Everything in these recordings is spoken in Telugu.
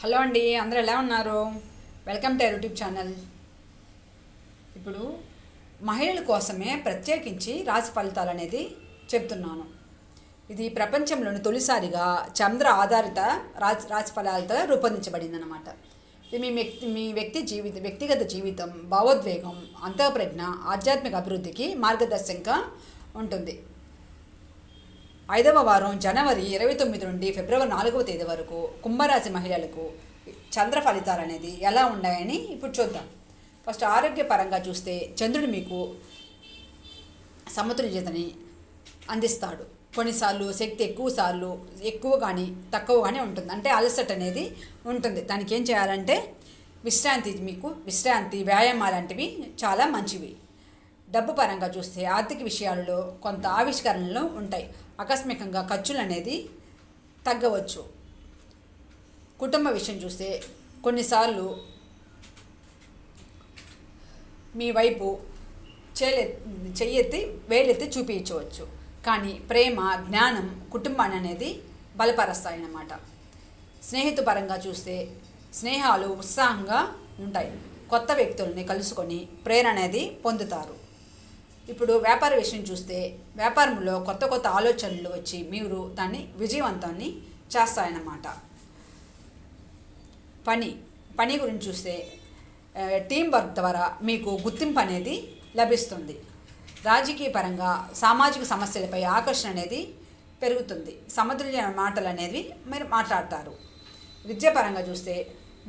హలో అండి అందరూ ఎలా ఉన్నారు? Welcome to YouTube channel. ఇప్పుడు మహిళల కోసమే ప్రత్యేకించి రాశి ఫలితాలు అనేది చెప్తున్నాను. ఇది ప్రపంచంలోని తొలిసారిగా చంద్ర ఆధారిత రాశి రాశి ఫలాలతో రూపొందించబడింది అనమాట ఇది మీ వ్యక్తి మీ వ్యక్తి జీవితం వ్యక్తిగత జీవితం భావోద్వేగం అంతఃప్రజ్ఞ ఆధ్యాత్మిక అభివృద్ధికి మార్గదర్శకంగా ఉంటుంది. ఐదవ వారం జనవరి ఇరవై తొమ్మిది నుండి ఫిబ్రవరి నాలుగవ తేదీ వరకు కుంభరాశి మహిళలకు చంద్ర ఫలితాలు అనేది ఎలా ఉన్నాయని ఇప్పుడు చూద్దాం. ఫస్ట్ ఆరోగ్యపరంగా చూస్తే చంద్రుడు మీకు సమతుల్యతని అందిస్తాడు. కొన్నిసార్లు శక్తి ఎక్కువ సార్లు ఎక్కువ కానీ తక్కువ కానీ ఉంటుంది. అంటే అలసట అనేది ఉంటుంది. దానికి ఏం చేయాలంటే విశ్రాంతి మీకు విశ్రాంతి వ్యాయామాలు లాంటివి చాలా మంచివి. డబ్బు పరంగా చూస్తే ఆర్థిక విషయాలలో కొంత ఆవిష్కరణలు ఉంటాయి. ఆకస్మికంగా ఖర్చులు అనేది తగ్గవచ్చు. కుటుంబ విషయం చూస్తే కొన్నిసార్లు మీ వైపు చేలె చెయ్యెత్తి వేలెత్తి చూపించవచ్చు. కానీ ప్రేమ జ్ఞానం కుటుంబాన్ని అనేది బలపరుస్తాయన్నమాట. స్నేహితు పరంగా చూస్తే స్నేహాలు ఉత్సాహంగా ఉంటాయి. కొత్త వ్యక్తుల్ని కలుసుకొని ప్రేరణ అనేది పొందుతారు. ఇప్పుడు వ్యాపార విషయం చూస్తే వ్యాపారంలో కొత్త కొత్త ఆలోచనలు వచ్చి మీరు దాన్ని విజయవంతాన్ని చేస్తాయన్నమాట. పని పని గురించి చూస్తే టీం వర్క్ ద్వారా మీకు గుర్తింపు అనేది లభిస్తుంది. రాజకీయ పరంగా సామాజిక సమస్యలపై ఆకర్షణ అనేది పెరుగుతుంది. సమతుల్య మాటలు అనేవి మీరు మాట్లాడతారు. విద్యాపరంగా చూస్తే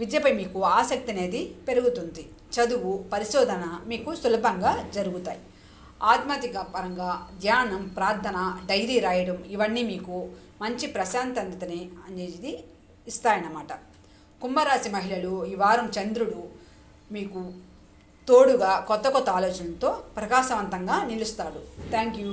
విద్యపై మీకు ఆసక్తి అనేది పెరుగుతుంది. చదువు పరిశోధన మీకు సులభంగా జరుగుతాయి. ఆత్మహత్య పరంగా ధ్యానం ప్రార్థన డైరీ రాయడం ఇవన్నీ మీకు మంచి ప్రశాంతతని అనేది ఇస్తాయన్నమాట. కుంభరాశి మహిళలు ఈ వారం చంద్రుడు మీకు తోడుగా కొత్త కొత్త ఆలోచనలతో ప్రకాశవంతంగా నిలుస్తాడు. Thank you.